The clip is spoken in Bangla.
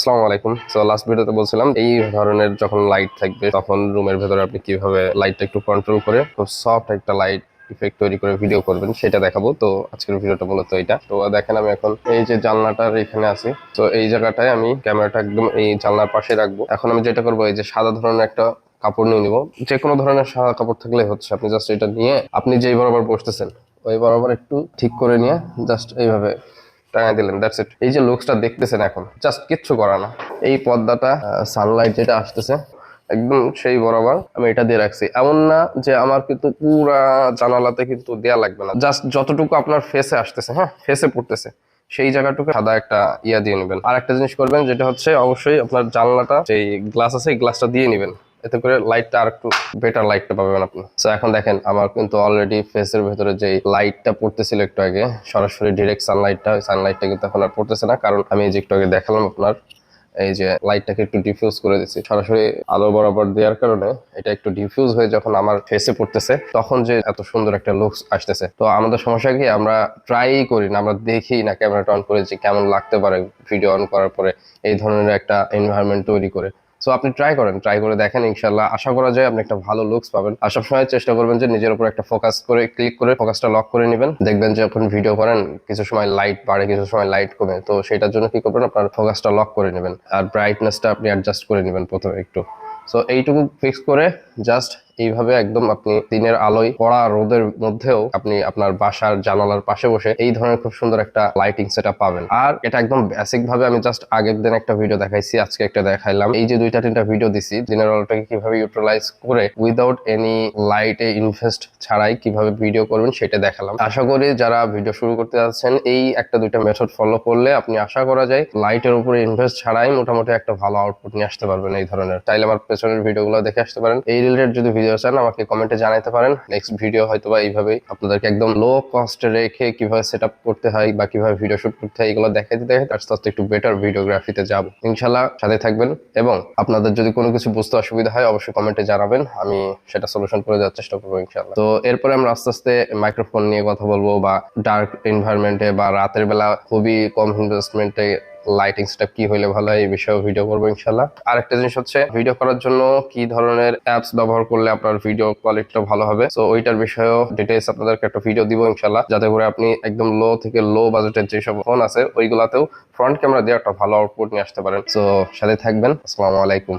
আসসালামু আলাইকুম। সো লাস্ট ভিডিওতে বলছিলাম, এই ধরনের যখন লাইট থাকবে, তখন রুমের ভেতরে আপনি কীভাবে লাইটটা একটু কন্ট্রোল করে খুব সফট একটা লাইট ইফেক্ট তৈরি করে ভিডিও করবেন, সেটা দেখাবো। তো, আজকের ভিডিওটা মূলত এটা। তো, দেখেন আমি এখন এই যে জানলাটার এখানে আছি। তো, এই জায়গাটায় আমি ক্যামেরাটা একদম এই জানলার পাশে রাখব। এখন আমি যেটা করব, এই যে সাদা ধরনের একটা কাপড় নিয়ে নিবো। যে কোনো ধরনের সাদা কাপড় থাকলে হচ্ছে, আপনি জাস্ট এটা নিয়ে, আপনি যেই বরাবর বসতেছেন, ওই বরাবর একটু ঠিক করে নিয়ে জাস্ট এইভাবে টাঙায় দিলেন দ্যাটস ইট এই যে লুকসটা দেখতেছেন এখন জাস্ট কিচ্ছু করা না। এই পর্দাটা সানলাইট যেটা আসতেছে, একদম সেই বরাবর আমি এটা দিয়ে রাখছি। এমন না যে আমার কিন্তু পুরা জানালাতে কিন্তু দেয়া লাগবে না। জাস্ট যতটুকু আপনার ফেসে আসতেছে হ্যাঁ ফেসে পড়তেছে, সেই জায়গাটুকু সাদা একটা ইয়া দিয়ে নেবেন। আর একটা জিনিস করবেন, যেটা হচ্ছে অবশ্যই আপনার জানলাটা, যেই গ্লাস আছে গ্লাসটা দিয়ে নেবেন। এতে করে লাইটটা আর একটু বেটার লাইটটা পাবেন আপনি। তো এখন দেখেন, আমার কিন্তু অলরেডি ফেসের ভেতরে যে লাইটটা পড়তেছিল একটু আগে, সরাসরি ডিরেক্ট সানলাইটটা সানলাইটটা কিন্তু এখন আর পড়তেছে না। কারণ আমি যে একটু আগে দেখালাম আপনার, এই যে লাইটটাকে একটু ডিফিউজ করে দিচ্ছি সরাসরি আলো বরাবর দেওয়ার কারণে এটা একটু ডিফিউজ হয়ে যখন আমার ফেসে পড়তেছে, তখন যে এত সুন্দর একটা লুকস আসতেছে। তো আমাদের সমস্যা কি, আমরা ট্রাই করি না, আমরা দেখি না ক্যামেরাটা অন করে যে কেমন লাগতে পারে ভিডিও অন করার পরে, এই ধরনের একটা এনভায়রনমেন্ট তৈরি করে। সো আপনি ট্রাই করেন ট্রাই করে দেখেন ইনশাল্লাহ আশা করা যায় আপনি একটা ভালো লুকস পাবেন। আর সবসময় চেষ্টা করবেন যে নিজের উপর একটা ফোকাস করে ক্লিক করে ফোকাসটা লক করে নেবেন। দেখবেন যে যখন ভিডিও করেন, কিছু সময় লাইট বাড়ে, কিছু সময় লাইট কমে। তো সেটার জন্য কি করবেন? আপনার ফোকাসটা লক করে নেবেন। আর ব্রাইটনেসটা আপনি অ্যাডজাস্ট করে নেবেন প্রথমে একটু। সো এইটুকু ফিক্স করে জাস্ট এইভাবে একদম আপনি দিনের আলোয় পড়া রোদের মধ্যেও আপনি আপনার বাসার জানালার পাশে বসে এই ধরনের খুব সুন্দর একটা লাইটিং সেটআপ পাবেন। আর এটা একদম বেসিক ভাবে আমি জাস্ট আগের দিন একটা ভিডিও দেখাইছি, আজকে একটা দেখাইলাম। এই যে দুইটা তিনটা ভিডিও দিছি, দিনের আলোটাকে কীভাবে ইউটিলাইজ করে উইদাউট এনি লাইটে ইনভেস্ট ছাড়াই কীভাবে ভিডিও করবেন সেটা দেখালাম। আশা করি যারা ভিডিও শুরু করতে যাচ্ছেন, এই একটা দুইটা মেথড ফলো করলে আপনি আশা করা যায় লাইটের উপরে ইনভেস্ট ছাড়াই মোটামুটি একটা ভালো আউটপুট নিয়ে আসতে পারবেন এই ধরনের। তাইলে আমার পেছনের ভিডিওগুলো দেখে আসতে পারেন। এই রিলেটেড যদি ভিডিও চান, আমাকে কমেন্টে জানাতে পারেন। নেক্সট ভিডিও হয়তো বা এইভাবেই আপনাদেরকে একদম লো কস্টে রেখে কীভাবে সেট করতে হয় বা কীভাবে ভিডিও শুট করতে হয়, এগুলো দেখাইতে দেখাইতে আস্তে আস্তে একটু বেটার ভিডিওগ্রাফিতে যাব। ইনশাল্লাহ সাথে থাকবেন এবং আপনাদের যদি কোনো কিছু বুঝতে অসুবিধা হয়, অবশ্যই কমেন্টে জানাবেন। আমি সেটা সলিউশন করে দেওয়ার চেষ্টা করব ইনশাল্লাহ তো এরপরে আমরা আস্তে আস্তে মাইক্রোফোন নিয়ে কথা বলব বা ডার্ক এনভায়রনমেন্টে বা রাতের বেলা খুবই কম ইনভেস্টমেন্টে লাইটিং সেটআপ কি হইলে ভালো হয়, এই বিষয়ে ভিডিও করব ইনশাল্লাহ আর একটা জিনিস হচ্ছে ভিডিও করার জন্য কি ধরনের অ্যাপস ব্যবহার করলে আপনার ভিডিও কোয়ালিটিটা ভালো হবে? তো ওইটার বিষয়েও ডিটেলস আপনাদেরকে একটা ভিডিও দিব ইনশাল্লাহ যাতে করে আপনি একদম লো থেকে লো বাজেটের যেসব ফোন আছে, ওইগুলাতেও ফ্রন্ট ক্যামেরা দিয়ে একটা ভালো আউটপুট নিয়ে আসতে পারেন। তো সাথে থাকবেন, আসসালামু আলাইকুম।